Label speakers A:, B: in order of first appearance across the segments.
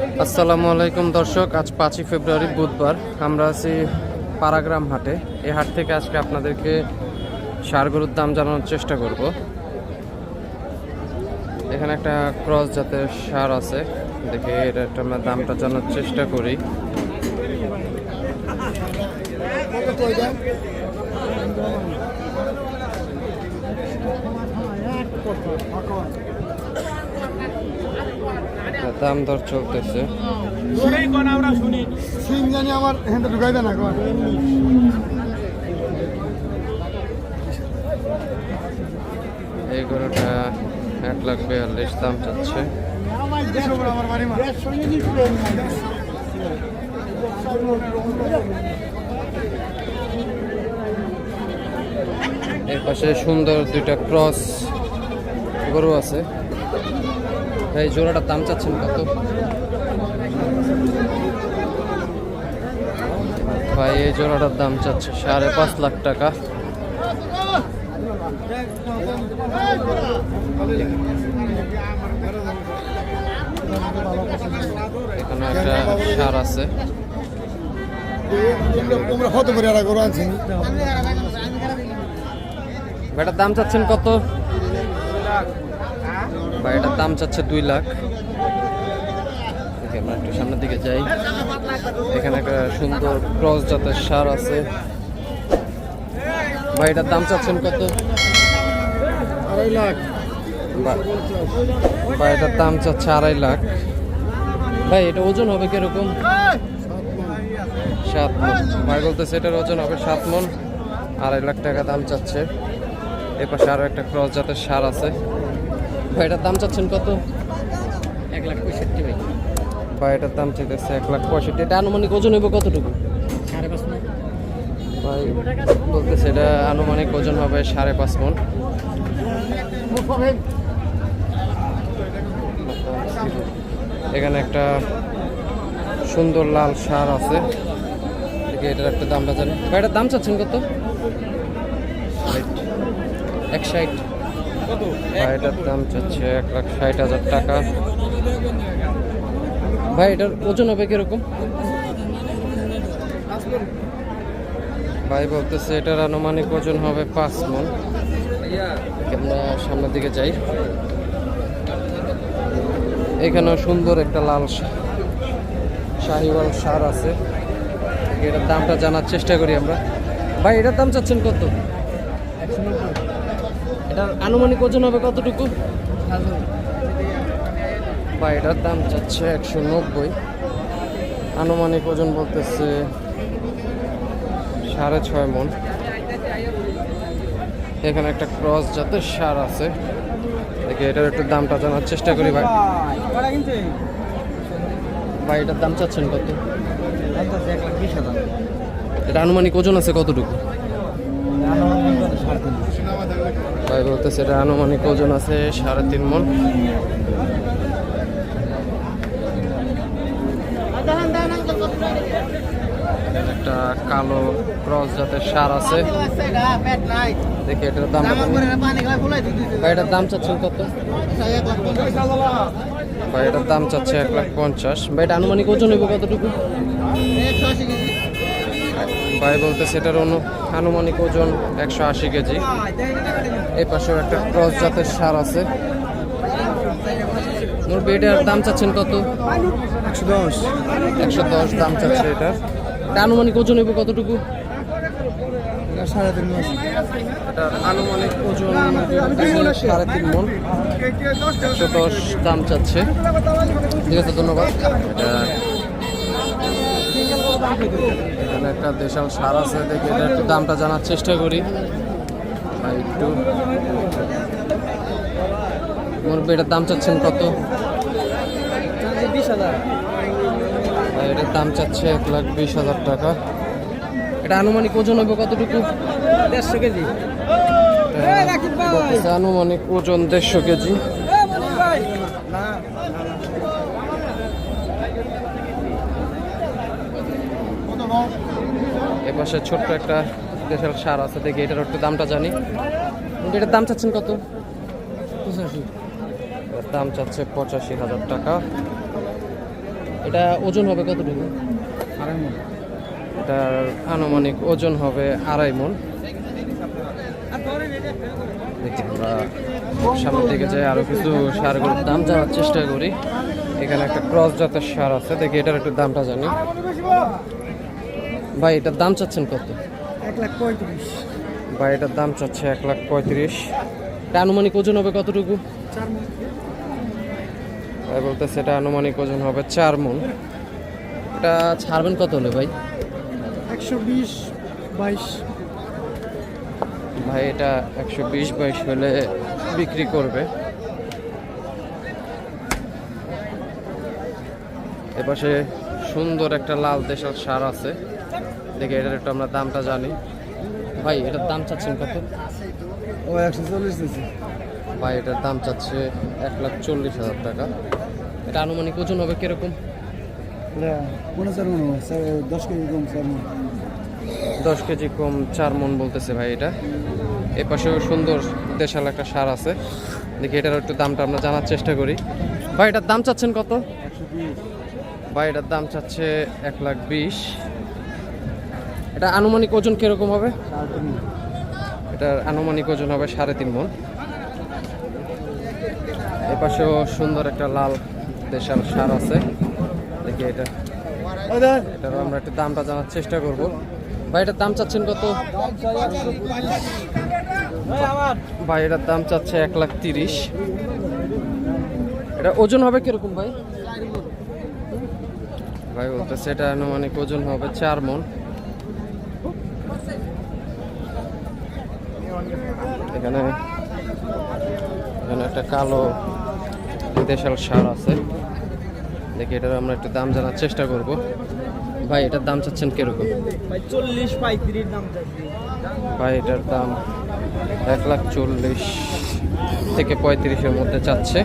A: আসসালামু আলাইকুম দর্শক, আজ পাঁচই ফেব্রুয়ারি, বুধবার। আমরা আছি পারাগ্রাম হাটে। এই হাট থেকে আজকে আপনাদেরকে সার গরুর দাম জানানোর চেষ্টা করব। এখানে একটা ক্রস জাতের সার আছে। দেখে এটা একটা আমরা দামটা জানার চেষ্টা করি। দাম দর চলতেছে।
B: আমার ঢুকাই দেন একবার
A: এই গরুটা এক লাখ বিয়াল্লিশ দাম চাচ্ছে। এর পাশে সুন্দর দুইটা ক্রস গরু আছে। এই জোড়াটার দাম চাচ্ছেন কত? ভাই এই জোড়াটার দাম চাচ্ছে সাড়ে পাঁচ লাখ টাকা। এখানে একটা সার আছে। এটার দাম চাচ্ছেন কত? ভাই এটার দাম চাচ্ছে দুই লাখ। আমরা একটু সামনের দিকে যাই। এখানে একটা সুন্দর ক্রস জাতের সার আছে। ভাই এটার দাম চাচ্ছেন কত?
B: আড়াই লাখ।
A: বা- ভাই এটার দাম চাচ্ছে আড়াই লাখ। ভাই এটা ওজন হবে কীরকম? সাত মন। ভাই বলতেছে এটার ওজন হবে সাত মন। আড়াই লাখ টাকা দাম চাচ্ছে। এ পাশে আরও একটা ক্রস জাতের সার আছে। ভাই এটার দাম চাচ্ছেন কত? এক লাখ পঁয়ষট্টি ভাই। ভাই এটার দাম চাইতেছে এক লাখ পঁয়ষট্টি। এটা আনুমানিক ওজন হবে কতটুকু?
C: সাড়ে পাঁচ
A: ভাই বলতেছে এটা আনুমানিক ওজন হবে সাড়ে পাঁচ মন। এখানে একটা সুন্দর লাল সার আছে। দেখি এটার একটা দামটা জানি ভাই এটার দাম চাচ্ছেন কত? এক ষাট। ভাই, এটার দাম চাচ্ছে এক লাখ ষাট হাজার টাকা। ভাই, এটার ওজন হবে কীরকম? ভাই, বলতেছে এটার আনুমানিক ওজন হবে পাঁচ মন। আমরা সামনের দিকে যাই। এখানেও সুন্দর একটা লাল শাহিওয়াল সার আছে। এটার দামটা জানার চেষ্টা করি আমরা। ভাই, এটার দাম চাচ্ছেন কত? এটার আনুমানিক ওজন হবে কতটুকু? ভাই এটার দাম চাচ্ছে একশো নব্বই। আনুমানিক ওজন বলতেছে সাড়ে ছয় মন। এখানে একটা ক্রস জাতের সার আছে। দেখি এটার একটু দামটা জানার চেষ্টা করি ভাই। ভাই এটার দাম চাচ্ছেন কত? এটা আনুমানিক ওজন আছে কতটুকু? ভাই বলতেছে, এটা আনুমানিক ওজন আছে সাড়ে তিন মন। একটা কালো ক্রস জাতের সার আছে। দেখি এটার দাম এটার দাম চাচ্ছেন কত? ভাই, এটার দাম চাচ্ছে এক লাখ পঞ্চাশ। ভাই, এটা আনুমানিক ওজন হইব কতটুকু? ভাই বলতে সেটার অনু আনুমানিক ওজন একশো আশি কেজি। এই পাশেও একটা ক্রস জাতের সার আছে। মুরগি এটার দাম চাচ্ছেন কত?
B: একশো দশ।
A: একশো দশ দাম চাচ্ছে এটার এটা আনুমানিক ওজন হইব কতটুকু?
B: সাড়ে তিন মাস
A: এটার আনুমানিক ওজন সাড়ে তিন মন। একশো দশ দাম চাচ্ছে। ঠিক আছে ধন্যবাদ। এটা এখানে একটা দেশাল সার আছে দেখে এটা একটু দামটা জানার চেষ্টা করি। একটু মুরব্বী এটার দাম চাচ্ছেন কত? এটার দাম চাচ্ছে এক লাখ বিশ হাজার টাকা। এটা আনুমানিক ওজন হবে কতটুকু?
C: দেড়শো কেজি।
A: আনুমানিক ওজন দেড়শো কেজি। এপাশে ছোট্ট একটা দেশের সার আছে দেখি এটার একটু দামটা জানি। এটার দাম চাচ্ছেন কত?
C: পঁচাশি।
A: দাম চাচ্ছে পঁচাশি হাজার টাকা। এটা ওজন হবে কতটুকু?
B: আড়াই মন।
A: এটার আনুমানিক ওজন হবে আড়াই মন। দেখি আমরা সামনের দিকে যাই আরও কিছু সারগুলোর দাম জানার চেষ্টা করি। এখানে একটা ক্রস জাতের সার আছে দেখি এটার একটু দামটা জানি। ভাই এটার দাম চাচ্ছেন কত?
B: এক লাখ পঁয়ত্রিশ।
A: ভাই এটার দাম চাচ্ছে এক লাখ পঁয়ত্রিশ। এটা আনুমানিক ওজন হবে কতটুকু? ভাই বলতেছে এটা আনুমানিক ওজন হবে চার মন। এটা ছাড়বেন কত হলে ভাই?
B: একশো বিশ বাইশ।
A: ভাই এটা একশো বিশ বাইশ হলে বিক্রি করবে। এপাশে সুন্দর একটা লাল দেশাল সার আছে। দেখে এটার একটু আমরা দামটা জানি। ভাই এটার দাম চাচ্ছেন কত?
B: ও একশো চল্লিশ দিচ্ছে
A: ভাই এটার দাম চাচ্ছে এক লাখ চল্লিশ হাজার টাকা। এটা আনুমানিক ওজন হবে কীরকম?
B: দশ কেজি কম চার মন।
A: দশ কেজি কম চার মন বলতেছে ভাই এটা। এ পাশেও সুন্দর দেশাল একটা সার আছে। দেখি এটার একটু দামটা আমরা জানার চেষ্টা করি। ভাই এটার দাম চাচ্ছেন কত? ভাই এটার দাম চাচ্ছে এক লাখ বিশ। এটা আনুমানিক ওজন কীরকম হবে। এটার আনুমানিক ওজন হবে সাড়ে তিন মন। এ পাশেও সুন্দর একটা লাল দেশাল সার আছে। দেখি এটা। এটারও আমরা একটু দামটা জানার চেষ্টা করব। ভাই, এটার দাম চাচ্ছেন কত? ভাই, এটার দাম চাচ্ছে এক লাখ তিরিশ। এটা ওজন হবে কীরকম ভাই? ভাই, বলতেছে এটা আনুমানিক ওজন হবে চার মন। এখানে এখানে একটা কালো দেশাল সার আছে। দেখি এটার আমরা একটু দাম জানার চেষ্টা করব। ভাই এটার দাম চাচ্ছেন কীরকম?
C: ভাই চল্লিশ পঁয়ত্রিশ দাম
A: ভাই এটার দাম এক লাখ চল্লিশ থেকে পঁয়ত্রিশের মধ্যে চাচ্ছে।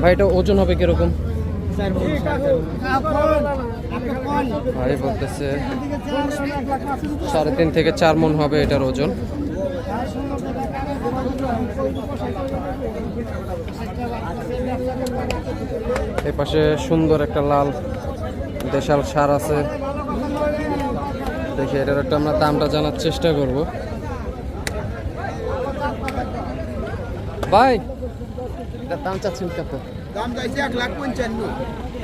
A: ভাই এটা ওজন হবে কীরকম। ভাই বলতেছে সাড়ে তিন থেকে চার মন হবে এটার ওজন। এই পাশে সুন্দর একটা লাল দেশাল সার আছে। দেখি এটার একটা আমরা দামটা জানার চেষ্টা করব। ভাই এটার দাম চাচ্ছেন কত?
B: দাম চাইছে এক লাখ পঞ্চান্ন।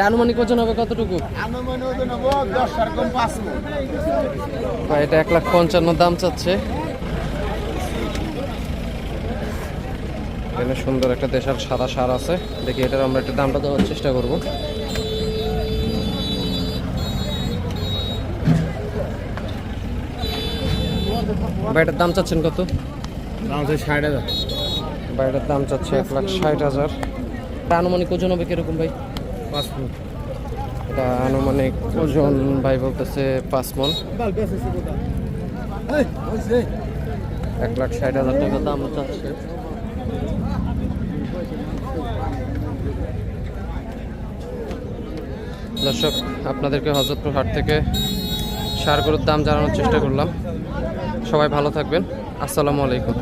A: আনুমানিক ওজন হবে কতটুকু? এটা এক লাখ পঞ্চান্ন দাম চাচ্ছে। এখানে সুন্দর একটা দেশার সাদা সার আছে। দেখি এটার আমরা একটা দামটা দেওয়ার চেষ্টা করব। ভাই এটার দাম চাচ্ছেন কত?
B: দাম চাই ষাট হাজার।
A: ভাই দাম চাচ্ছে এক লাখ ষাট হাজার। আনুমানিক ওজন হবে কীরকম ভাই?
B: পাঁচ
A: এটা আনুমানিক ওজন ভাই বলতেছে পাঁচ মন। এক লাখ ষাট হাজার টাকা দাম চাচ্ছে। দর্শক, আপনাদেরকে হজরতপুর হাট থেকে সারগুলোর দাম জানানোর চেষ্টা করলাম। সবাই ভালো থাকবেন। আসসালামু আলাইকুম।